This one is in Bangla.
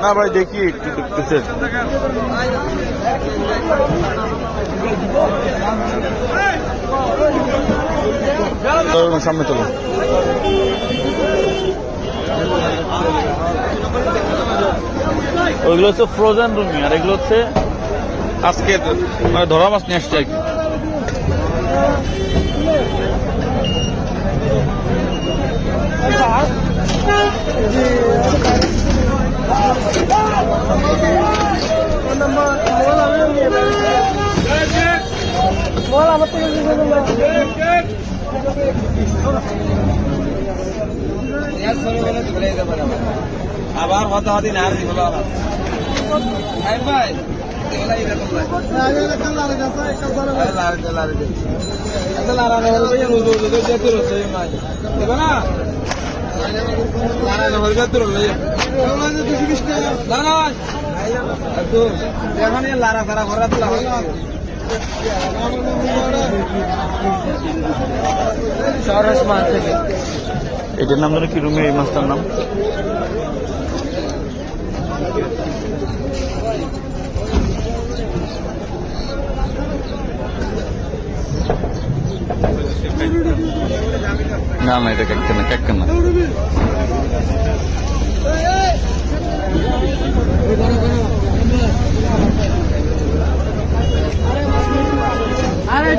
না ভাই দেখি একটু দেখতেছে সামনে চলো ওইগুলো হচ্ছে ফ্রোজেন রুমি আর এগুলো হচ্ছে আজকে মানে ধরা মাছ নিয়ে আসছে আর কি। আবার হতে হতে না আর দিব ভাই লারে লারে না না তো সরস এটার নাম ধরে কি রুমি এই মাছটার নাম? না না, এটা কাক্কা না কাক্কা না।